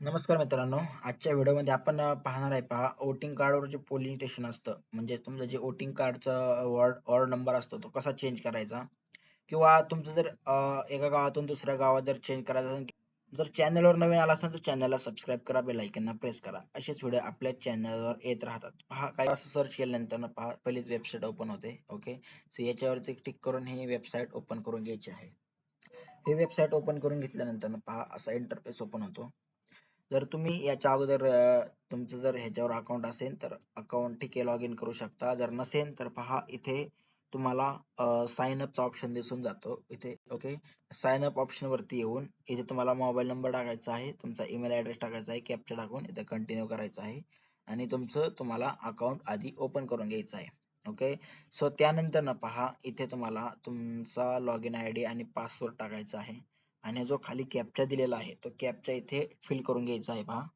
नमस्कार मित्रांनो आजच्या व्हिडिओमध्ये आपण पाहणार आहे पहा वोटिंग कार्डवर जे पोलिंग स्टेशन असतं म्हणजे तुमचं जे वोटिंग कार्डचा वॉर्ड वॉर्ड नंबर असतो तो कसा चेंज करायचा? किंवा तुमचं जर एका गावातून दुसऱ्या गावात जर चेंज करायचं असेल जर चॅनलवर नवीन आला असेल तर चॅनलला सबस्क्राईब करा बेल आयकॉनला प्रेस करा. असेच व्हिडिओ आपल्या चॅनलवर येत राहतात. पहा काय असं सर्च केल्यानंतर पहा पहिलीच वेबसाईट ओपन होते ओके सो याच्यावरती क्लिक करून ही वेबसाईट ओपन करून घ्यायची आहे. ही वेबसाईट ओपन करून घेतल्यानंतर पहा असा इंटरफेस ओपन होतो. जर तुम्ही याच्या अगोदर तुमचं जर ह्याच्यावर अकाउंट असेल तर अकाउंट ठीक आहे लॉग इन करू शकता. जर नसेल तर पहा इथे तुम्हाला साइन अपचा ऑप्शन दिसून जातो इथे ओके साइन अप ऑप्शन वरती येऊन इथे तुम्हाला मोबाईल नंबर टाकायचा आहे तुमचा ईमेल ऍड्रेस टाकायचा आहे कॅप्चर टाकून इथे कंटिन्यू करायचं आहे. आणि तुमचं तुम्हाला अकाउंट आधी ओपन करून घ्यायचं आहे ओके सो त्यानंतर ना पहा इथे तुम्हाला तुमचा लॉग इन आय डी आणि पासवर्ड टाकायचा आहे. आणि जो खाली कॅपचा दिलेला आहे तो कॅपचा इथे फिल करून घ्यायचा आहे पहा.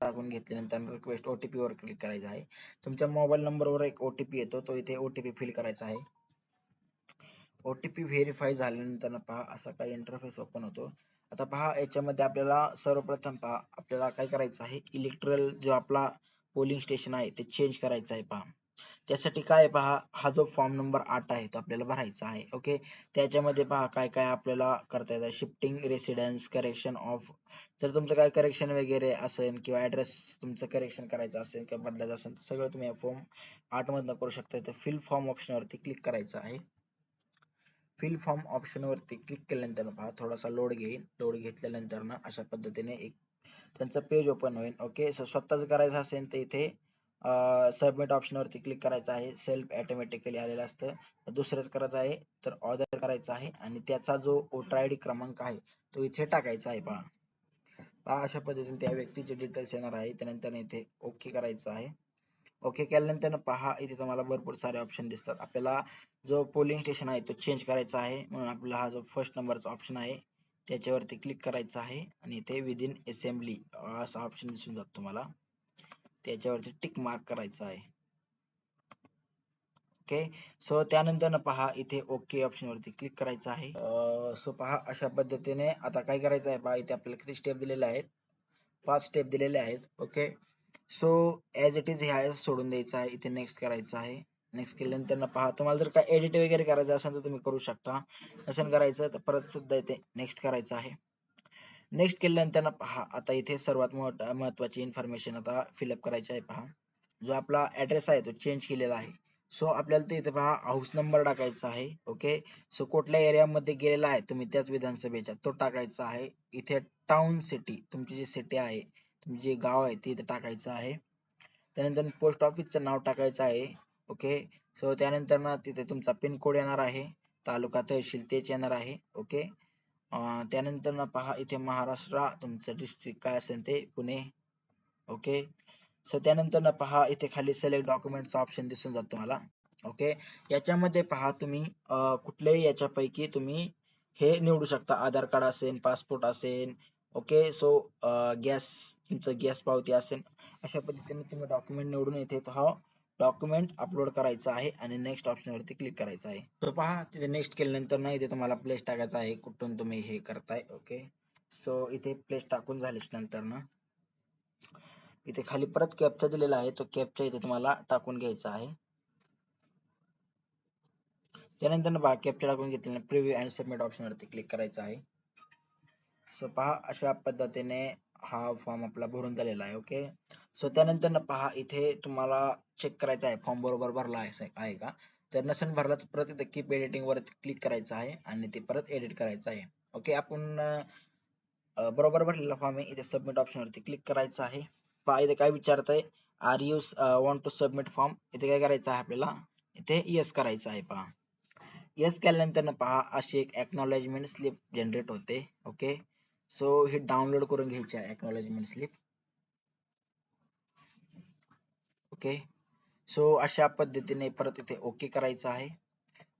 टाकून घेतल्यानंतर रिक्वेस्ट ओटीपी वर क्लिक करायचा आहे. तुमच्या मोबाईल नंबरवर एक ओटीपी येतो तो इथे ओटीपी फिल करायचा आहे. ओटीपी व्हेरीफाय झाल्यानंतर पहा असा काही इंटरफेस ओपन होतो. आता पहा याच्यामध्ये आपल्याला सर्वप्रथम पहा आपल्याला काय करायचं आहे? इलेक्ट्रल जो आपला पोलिंग स्टेशन आहे ते चेंज करायचं आहे पहा. त्यासाठी काय पहा हा जो फॉर्म नंबर आठ आहे तो आपल्याला भरायचा आहे ओके त्याच्यामध्ये पहा काय काय आपल्याला करता येतं? शिफ्टिंग रेसिडेन्स करेक्शन ऑफ जर तुमचं काय करेक्शन वगैरे असेल किंवा ऍड्रेस तुमचं करेक्शन करायचं असेल किंवा बदलायचं असेल तर सगळं तुम्ही फॉर्म आठमधनं करू शकता. तर फिल फॉर्म ऑप्शनवरती क्लिक करायचं आहे. फिल फॉर्म ऑप्शनवरती क्लिक केल्यानंतर पहा थोडासा लोड घेईल लोड घेतल्यानंतर ना अशा पद्धतीने एक त्यांचं पेज ओपन होईल ओके सो स्वतःच करायचं असेल तर इथे सबमिट ऑप्शन वरती क्लिक करायचं आहे. सेल्फ ऑटोमॅटिकली आलेलं असतं. दुसरंच करायचं आहे तर ऑर्डर करायचं आहे. आणि त्याचा जो वोटर आय डी क्रमांक आहे तो इथे टाकायचा आहे पहा. पहा अशा पद्धतीने त्या व्यक्तीचे डिटेल्स येणार आहे. त्यानंतर इथे ओके करायचं आहे. ओके केल्यानंतर पहा इथे तुम्हाला भरपूर सारे ऑप्शन दिसतात. आपल्याला जो पोलिंग स्टेशन आहे तो चेंज करायचा आहे. म्हणून आपला हा जो फर्स्ट नंबरचा ऑप्शन आहे त्याच्यावरती क्लिक करायचं आहे. आणि इथे विदिन असेंब्ली असा ऑप्शन दिसून जातो तुम्हाला. त्याच्यावरती टिक मार्क करायचा आहे. ओके सो त्यानंतर पहा इथे ओके ऑप्शन वरती क्लिक करायचं आहे. सो पहा अशा पद्धतीने आता काय करायचं आहे पहा इथे आपल्याला किती स्टेप दिलेले आहेत? पाच स्टेप दिलेले आहेत. Okay so as it is ह्या सोडून द्यायचं आहे. इथे नेक्स्ट करायचं आहे. नेक्स्ट केल्यानंतर पहा तुम्हाला जर काय एडिट वगैरे करायचं असेल तर तुम्ही करू शकता. असं करायचं तर परत सुद्धा इथे नेक्स्ट करायचं आहे. नेक्स्ट केल्यानंतर पहा आता इथे सर्वात महत्वाची इन्फॉर्मेशन आता फिलअप करायची आहे पहा. जो आपला ऍड्रेस आहे तो चेंज केलेला आहे. सो आपल्याला ते इथे पहा हाऊस नंबर टाकायचा आहे ओके सो कुठल्या एरियामध्ये गेलेला आहे तुम्ही त्याच विधानसभेच्या तो टाकायचा आहे. इथे टाउन सिटी तुमची जी सिटी आहे तुमचे जे गाव आहे ते इथे टाकायचं आहे. त्यानंतर पोस्ट ऑफिसचं नाव टाकायचं आहे ओके सो त्यानंतर ना तिथे तुमचा पिन कोड येणार आहे तालुका तहसील तेच येणार आहे ओके त्यानंतर ना पहा इथे महाराष्ट्र तुमचं डिस्ट्रिक्ट काय असेल ते? पुणे. ओके सो त्यानंतर ना पहा इथे खाली सिलेक्ट डॉक्युमेंटचा ऑप्शन दिसून जातो तुम्हाला. ओके याच्यामध्ये पहा तुम्ही कुठल्याही याच्यापैकी तुम्ही हे निवडू शकता. आधार कार्ड असेल पासपोर्ट असेल. ओके सो गॅस तुमचं गॅस पावती असेल. अशा पद्धतीने तुम्ही डॉक्युमेंट निवडून येथे हा डॉक्युमेंट अपलोड करायचं आहे आणि नेक्स्ट ऑप्शन वरती क्लिक करायचं आहे. तर पहा तिथे नेक्स्ट केल्यानंतर ना इथे तुम्हाला प्लेस टाकायचा आहे. कुठून तुम्ही हे करताय ओके सो इथे प्लेस टाकून झाल्याच्यानंतर ना इथे खाली परत कॅपचा दिलेला आहे. तो कॅपचा इथे तुम्हाला टाकून घ्यायचा आहे. त्यानंतर बा कॅप्चा टाकून घेतल्याने प्रिव्ह्यू अँड सबमिट ऑप्शन वरती क्लिक करायचं आहे. सो पहा अशा पद्धतीने हा फॉर्म आपला भरून झालेला आहे ओके सो त्यानंतर पहा इथे तुम्हाला चेक करायचं आहे. फॉर्म बरोबर भरला आहे का? तर नसेल भरला तर परत इथे कीप एडिटिंग वर क्लिक करायचं आहे आणि ते परत एडिट करायचं आहे. ओके आपण बरोबर भरलेला फॉर्म आहे. इथे सबमिट ऑप्शन वरती क्लिक करायचं आहे. पहा इथे काय विचारत आहे? Are you want to submit form इथे काय करायचं आहे आपल्याला? इथे येस करायचं आहे पहा. येस केल्यानंतर पहा अशी एक एक्नॉलेजमेंट स्लिप जनरेट होते. ओके सो हे डाउनलोड करून घ्यायची आहे एक्नॉलेजमेंट स्लिप ओके सो अशा पद्धतीने परत इथे ओके करायचं आहे.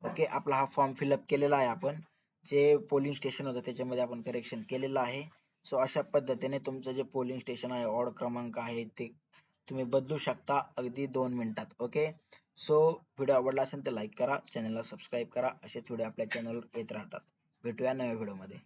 ओके आपला हा फॉर्म फिलअप केलेला आहे आपण. जे पोलिंग स्टेशन होतं त्याच्यामध्ये आपण करेक्शन केलेलं आहे. सो अशा पद्धतीने तुमचं जे पोलिंग स्टेशन आहे ऑड क्रमांक आहे ते तुम्ही बदलू शकता अगदी दोन मिनिटात. ओके सो व्हिडिओ आवडला असेल तर लाईक करा. चॅनलला सबस्क्राईब करा. असेच व्हिडिओ आपल्या चॅनलवर येत राहतात. भेटूया नव्या व्हिडिओमध्ये